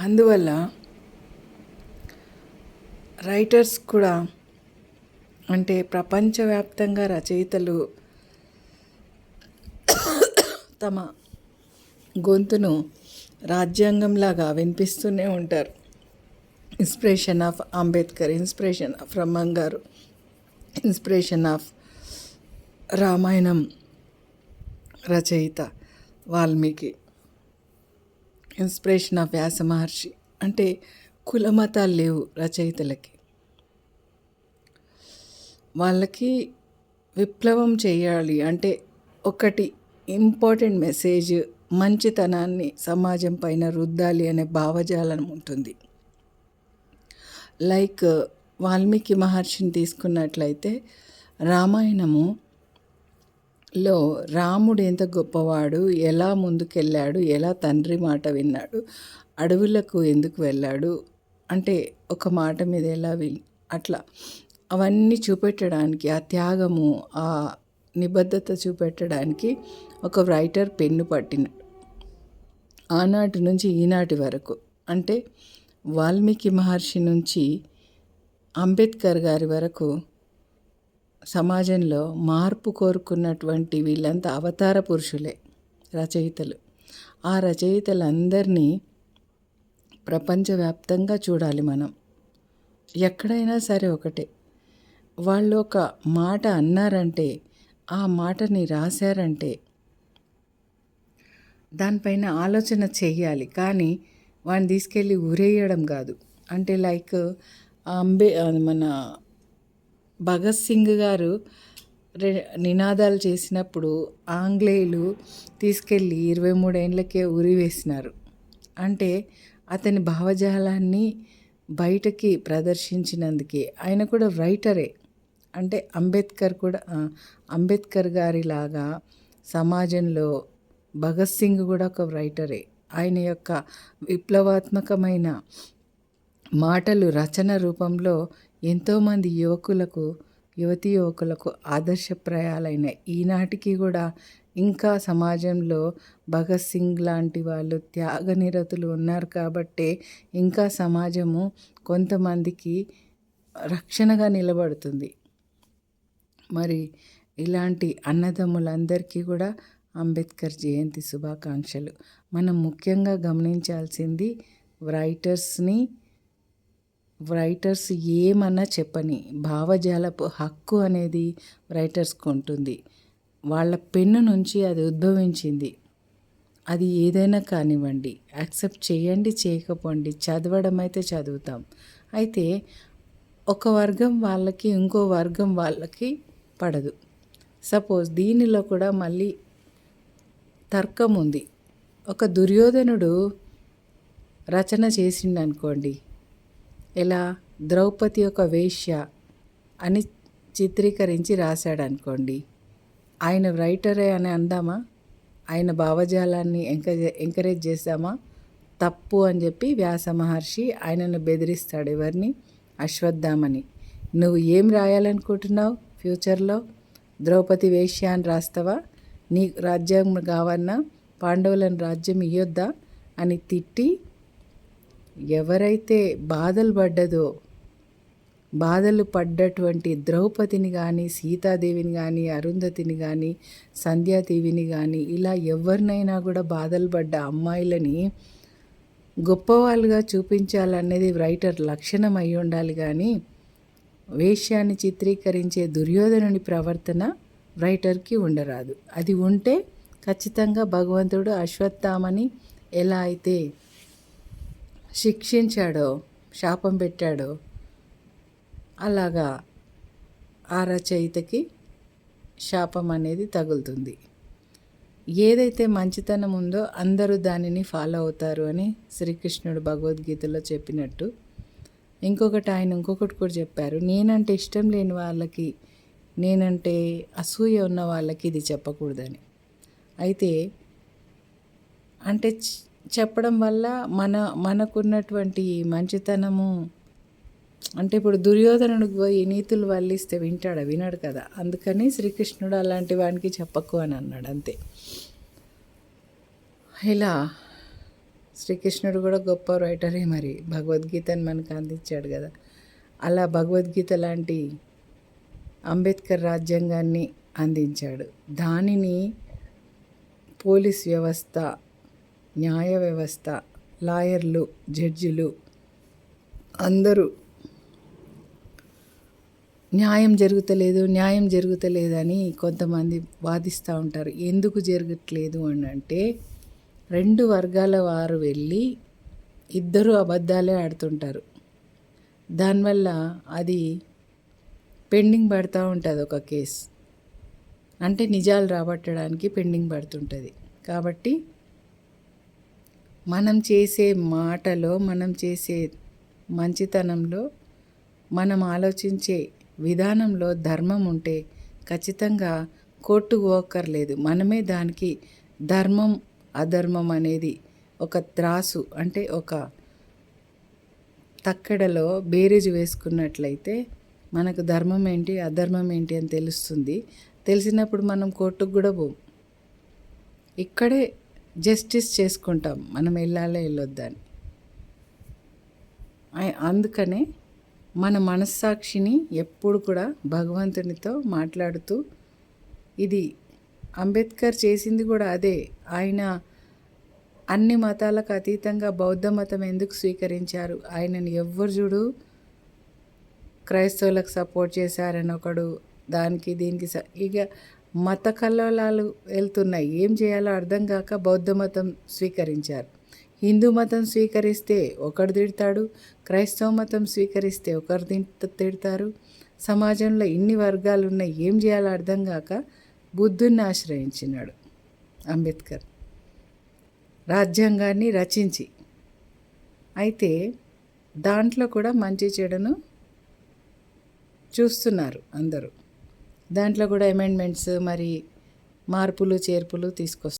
అందువల్ల రైటర్స్ కూడా అంటే ప్రపంచవ్యాప్తంగా రచయితలు తమ గొంతును రాజ్యాంగంలాగా వినిపిస్తూనే ఉంటారు. Inspiration of Ambedkar inspiration of రమ్మన్ గారు ఇన్స్పిరేషన్ ఆఫ్ రామాయణం రచయిత Valmiki. Inspiration of Vyasa Maharshi. అంటే కులమతాలు లేవు రచయితలకి. వాళ్ళకి విప్లవం చేయాలి. అంటే ఒకటి ఇంపార్టెంట్ మెసేజ్ మంచితనాన్ని సమాజం పైన రుద్దాలి అనే భావజాలం ఉంటుంది. లైక్ వాల్మీకి మహర్షిని తీసుకున్నట్లయితే రామాయణము లో రాముడు ఎంత గొప్పవాడు ఎలా ముందుకెళ్ళాడు ఎలా తండ్రి మాట విన్నాడు అడవులకు ఎందుకు వెళ్ళాడు అంటే ఒక మాట మీద ఎలా వి అట్లా. అవన్నీ చూపెట్టడానికి ఆ త్యాగము ఆ నిబద్ధత చూపెట్టడానికి ఒక రైటర్ పెన్ను పట్టినాడు. ఆనాటి నుంచి ఈనాటి వరకు. అంటే వాల్మీకి మహర్షి నుంచి అంబేద్కర్ గారి వరకు సమాజంలో మార్పు కోరుకున్నటువంటి వీళ్ళంతా అవతార పురుషులే రచయితలు. ఆ రచయితలందరినీ ప్రపంచవ్యాప్తంగా చూడాలి మనం. ఎక్కడైనా సరే ఒకటే. వాళ్ళు ఒక మాట అన్నారంటే ఆ మాటని రాశారంటే దానిపైన ఆలోచన చెయ్యాలి. కానీ వాడిని తీసుకెళ్ళి ఊరేయడం కాదు. అంటే లైక్ అంబే మన భగత్ సింగ్ గారు నినాదాలు చేసినప్పుడు ఆంగ్లేయులు తీసుకెళ్ళి ఇరవై మూడేళ్ళకే ఉరి వేసినారు. అంటే అతని భావజాలాన్ని బయటకి ప్రదర్శించినందుకే. ఆయన కూడా రైటరే. అంటే అంబేద్కర్ కూడా అంబేద్కర్ గారిలాగా సమాజంలో భగత్ సింగ్ కూడా ఒక రైటరే. ఆయన యొక్క విప్లవాత్మకమైన మాటలు రచన రూపంలో ఎంతోమంది యువకులకు యువతీ యువకులకు ఆదర్శప్రాయాలైన ఈనాటికి కూడా ఇంకా సమాజంలో భగత్ సింగ్ లాంటి వాళ్ళు త్యాగనిరతులు ఉన్నారు కాబట్టే ఇంకా సమాజము కొంతమందికి రక్షణగా నిలబడుతుంది. మరి ఇలాంటి అన్నదమ్ములందరికీ కూడా అంబేద్కర్ జయంతి శుభాకాంక్షలు. మనం ముఖ్యంగా గమనించాల్సింది రైటర్స్ని రైటర్స్ ఏమన్నా చెప్పని భావజాలపు హక్కు అనేది రైటర్స్కు ఉంటుంది. వాళ్ళ పెన్ను నుంచి అది ఉద్భవించింది. అది ఏదైనా కానివ్వండి యాక్సెప్ట్ చేయండి చేయకపోండి చదవడం అయితే చదువుతాం. అయితే ఒక వర్గం వాళ్ళకి ఇంకో వర్గం వాళ్ళకి పడదు. సపోజ్ దీనిలో కూడా మళ్ళీ తర్కం ఉంది. ఒక దుర్యోధనుడు రచన చేసిండనుకోండి ఇలా ఎలా ద్రౌపది ఒక వేశ్య అని చిత్రీకరించి రాశాడు అనుకోండి ఆయన రైటరే అని అందామా? ఆయన భావజాలాన్ని ఎంకరేజ్ ఎంకరేజ్ చేస్తామా తప్పు అని చెప్పి వ్యాస మహర్షి ఆయనను బెదిరిస్తాడు. ఎవరిని? అశ్వత్థామని. నువ్వు ఏం రాయాలనుకుంటున్నావు ఫ్యూచర్లో? ద్రౌపది వేష్య అని రాస్తావా? నీ రాజ్యం కావన్నా పాండవులను రాజ్యం ఇయ్యొద్దా? అని తిట్టి ఎవరైతే బాధలు పడ్డదో బాధలు పడ్డటువంటి ద్రౌపదిని కానీ సీతాదేవిని కానీ అరుంధతిని కానీ సంధ్యాదేవిని కానీ ఇలా ఎవరినైనా కూడా బాధలు పడ్డ అమ్మాయిలని గొప్పవాళ్ళుగా చూపించాలనేది రైటర్ లక్షణం అయి ఉండాలి కానీ వేష్యాన్ని చిత్రీకరించే దుర్యోధనుని ప్రవర్తన రైటర్కి ఉండరాదు. అది ఉంటే ఖచ్చితంగా భగవంతుడు అశ్వత్థామని ఎలా అయితే శిక్షించాడో శాపం పెట్టాడో అలాగా ఆ రచయితకి శాపం అనేది తగులుతుంది. ఏదైతే మంచితనం ఉందో అందరూ దానిని ఫాలో అవుతారు అని శ్రీకృష్ణుడు భగవద్గీతలో చెప్పినట్టు. ఇంకొకటి ఆయన ఇంకొకటి కూడా చెప్పారు నేనంటే ఇష్టం లేని వాళ్ళకి నేనంటే అసూయ ఉన్న వాళ్ళకి ఇది చెప్పకూడదని. అయితే అంటే చెప్పడం వల్ల మన మనకున్నటువంటి మంచితనము అంటే ఇప్పుడు దుర్యోధనుడికి పోయి నీతులు వల్లిస్తే వింటాడా? వినడు కదా. అందుకని శ్రీకృష్ణుడు అలాంటి వానికి చెప్పకు అని అన్నాడు అంతే. ఇలా శ్రీకృష్ణుడు కూడా గొప్ప రైటరే మరి. భగవద్గీతని మనకు అందించాడు కదా. అలా భగవద్గీత లాంటి అంబేద్కర్ రాజ్యాంగాన్ని అందించాడు. దానిని పోలీస్ వ్యవస్థ న్యాయ వ్యవస్థ లాయర్లు జడ్జిలు అందరూ న్యాయం జరుగుతలేదు న్యాయం జరుగుతలేదని కొంతమంది వాదిస్తూ ఉంటారు. ఎందుకు జరగట్లేదు అని అంటే రెండు వర్గాల వారు వెళ్ళి ఇద్దరు అబద్ధాలే ఆడుతుంటారు. దానివల్ల అది పెండింగ్ పడుతూ ఉంటుంది ఒక కేసు. అంటే నిజాలు రాబట్టడానికి పెండింగ్ పడుతుంటుంది. కాబట్టి మనం చేసే మాటలో మనం చేసే మంచితనంలో మనం ఆలోచించే విధానంలో ధర్మం ఉంటే ఖచ్చితంగా కోర్టు పోక్కర్లేదు మనమే దానికి ధర్మం అధర్మం అనేది ఒక త్రాసు. అంటే ఒక తక్కడలో బేరీజు వేసుకున్నట్లయితే మనకు ధర్మం ఏంటి అధర్మం ఏంటి అని తెలుస్తుంది. తెలిసినప్పుడు మనం కోర్టుకు కూడా పోం. ఇక్కడే జస్టిస్ చేసుకుంటాం. మనం వెళ్ళాలో వెళ్ళొద్దని అందుకనే మన మనస్సాక్షిని ఎప్పుడు కూడా భగవంతునితో మాట్లాడుతూ ఇది అంబేద్కర్ చేసింది కూడా అదే. ఆయన అన్ని మతాలకు అతీతంగా బౌద్ధ మతం ఎందుకు స్వీకరించారు? ఆయనను ఎవ్వరు చూడు క్రైస్తవులకు సపోర్ట్ చేశారని ఒకడు దానికి దీనికి స- ఇక మత కల్లోలాలు వెళ్తున్నాయి. ఏం చేయాలో అర్థం కాక బౌద్ధ మతం స్వీకరించారు. హిందూ మతం స్వీకరిస్తే ఒకడు తిడతాడు క్రైస్తవ మతం స్వీకరిస్తే ఒకరు తింట- తిడతారు. సమాజంలో ఇన్ని వర్గాలు ఉన్నాయి ఏం చేయాలో అర్థం కాక బుద్ధుని ఆశ్రయించినాడు అంబేద్కర్. రాజ్యాంగాన్ని రచించి. అయితే దాంట్లో కూడా మంచి చెడును చూస్తున్నారు అందరూ. దాంట్లో కూడా అమెండ్మెంట్స్ మరి మార్పులు చేర్పులు తీసుకొస్తాం.